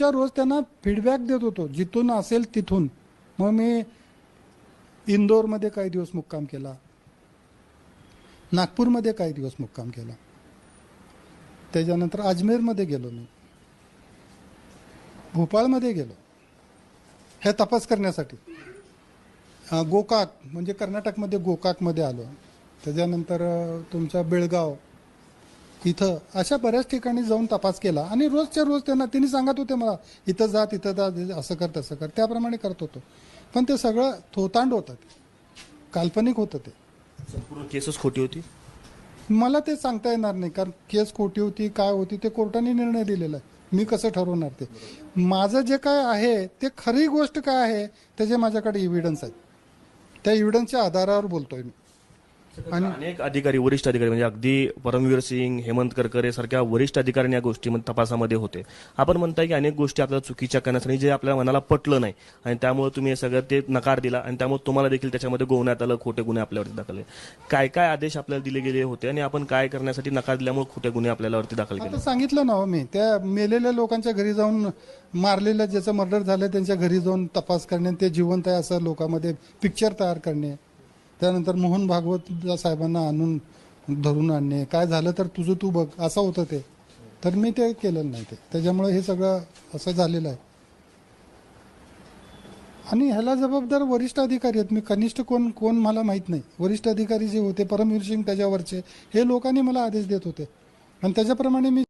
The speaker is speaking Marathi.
रोजच्या रोज त्यांना फीडबॅक देत होतो जिथून असेल तिथून. मग मी इंदोरमध्ये काही दिवस मुक्काम केला. नागपूरमध्ये काही दिवस मुक्काम केला. त्याच्यानंतर अजमेरमध्ये गेलो मी. भोपाळमध्ये गेलो. हे तपास करण्यासाठी. गोकाक म्हणजे कर्नाटकमध्ये गोकाकमध्ये आलो. त्याच्यानंतर तुमचा बेळगाव इथं. अशा बऱ्याच ठिकाणी जाऊन तपास केला. आणि रोजच्या रोज त्यांना त्यांनी सांगत होते मला इथं जा तिथं जा असं कर तसं कर. त्याप्रमाणे करत होतो. पण ते सगळं थोतांड होतं. ते काल्पनिक होतं ते. संपूर्ण केसच खोटी होती? मला ते सांगता येणार नाही कारण केस खोटी होती काय होती ते कोर्टाने निर्णय दिलेला आहे. मी कसं ठरवणार ते? माझं जे काय आहे ते खरी गोष्ट काय आहे त्याचे माझ्याकडे इव्हिडन्स आहेत. त्या इव्हिडन्सच्या आधारावर बोलतोय मी. अनेक अधिकारी वरिष्ठ अधिकारी म्हणजे अगदी परमवीर सिंग हेमंत करकरे सारख्या वरिष्ठ अधिकाऱ्यांनी या गोष्टी मध्ये- तपासामध्ये होते. आपण म्हणताय की अनेक गोष्टी आपल्याला चुकीच्या करण्यासाठी जे आपल्या मनाला पटलं नाही. आणि त्यामुळे तुम्ही हे सगळं ते नकार दिला आणि त्यामुळे तुम्हाला देखील त्याच्यामध्ये गोवण्यात आलं खोटे गुन्हे आपल्यावरती दाखल. काय काय आदेश आपल्याला दिले गेले होते आणि आपण काय करण्यासाठी नकार दिल्यामुळे खोटे गुन्हे आपल्यावरती दाखल केले? सांगितलं ना हो मी त्या मेलेल्या लोकांच्या घरी जाऊन मारलेल्या ज्याचं मर्डर झालं त्यांच्या घरी जाऊन तपास करणे ते जिवंत आहे असं लोकांमध्ये पिक्चर तयार करणे. त्यानंतर मोहन भागवत साहेबांना आणून धरून आणणे काय झालं तर तुझं तू बघ असं होतं ते. तर मी ते केलेलं नाही ते. त्याच्यामुळे हे सगळं असं झालेलं आहे. आणि ह्याला जबाबदार वरिष्ठ अधिकारी आहेत. मी कनिष्ठ कोण कोण मला माहीत नाही. वरिष्ठ अधिकारी जे होते परमवीर सिंग त्याच्यावरचे हे लोकांनी मला आदेश देत होते. आणि त्याच्याप्रमाणे मी